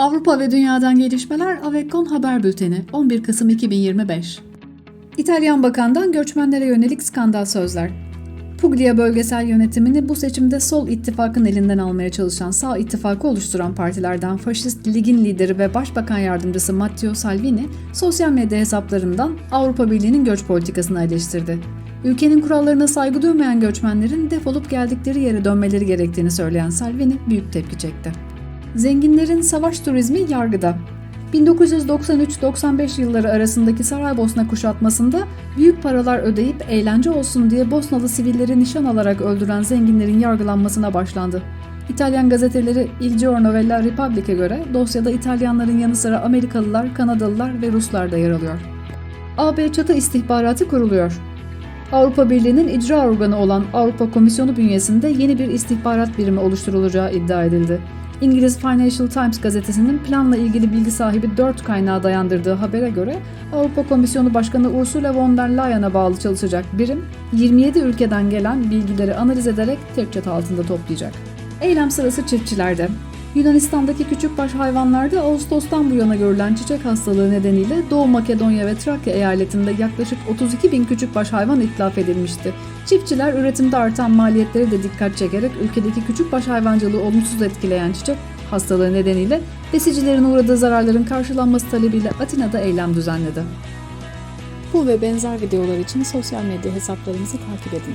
Avrupa ve Dünya'dan gelişmeler Avekon Haber Bülteni 11 Kasım 2025 İtalyan Bakan'dan göçmenlere yönelik skandal sözler. Puglia bölgesel yönetimini bu seçimde sol ittifakın elinden almaya çalışan sağ ittifakı oluşturan partilerden Faşist Lig'in lideri ve Başbakan Yardımcısı Matteo Salvini, sosyal medya hesaplarından Avrupa Birliği'nin göç politikasını eleştirdi. Ülkenin kurallarına saygı duymayan göçmenlerin defolup geldikleri yere dönmeleri gerektiğini söyleyen Salvini büyük tepki çekti. Zenginlerin savaş turizmi yargıda. 1993-95 yılları arasındaki Saraybosna kuşatmasında büyük paralar ödeyip eğlence olsun diye Bosnalı sivilleri nişan alarak öldüren zenginlerin yargılanmasına başlandı. İtalyan gazeteleri Il Giorno ve La Repubblica göre dosyada İtalyanların yanı sıra Amerikalılar, Kanadalılar ve Ruslar da yer alıyor. AB çatı istihbaratı kuruluyor. Avrupa Birliği'nin icra organı olan Avrupa Komisyonu bünyesinde yeni bir istihbarat birimi oluşturulacağı iddia edildi. İngiliz Financial Times gazetesinin planla ilgili bilgi sahibi 4 kaynağa dayandırdığı habere göre Avrupa Komisyonu Başkanı Ursula von der Leyen'a bağlı çalışacak birim 27 ülkeden gelen bilgileri analiz ederek tek altında toplayacak. Eylem sırası çiftçilerde. Yunanistan'daki küçükbaş hayvanlarda Ağustos'tan bu yana görülen çiçek hastalığı nedeniyle Doğu Makedonya ve Trakya eyaletinde yaklaşık 32 bin küçükbaş hayvan itlaf edilmişti. Çiftçiler üretimde artan maliyetleri de dikkat çekerek ülkedeki küçükbaş hayvancılığı olumsuz etkileyen çiçek hastalığı nedeniyle besicilerin uğradığı zararların karşılanması talebiyle Atina'da eylem düzenledi. Bu ve benzer videolar için sosyal medya hesaplarımızı takip edin.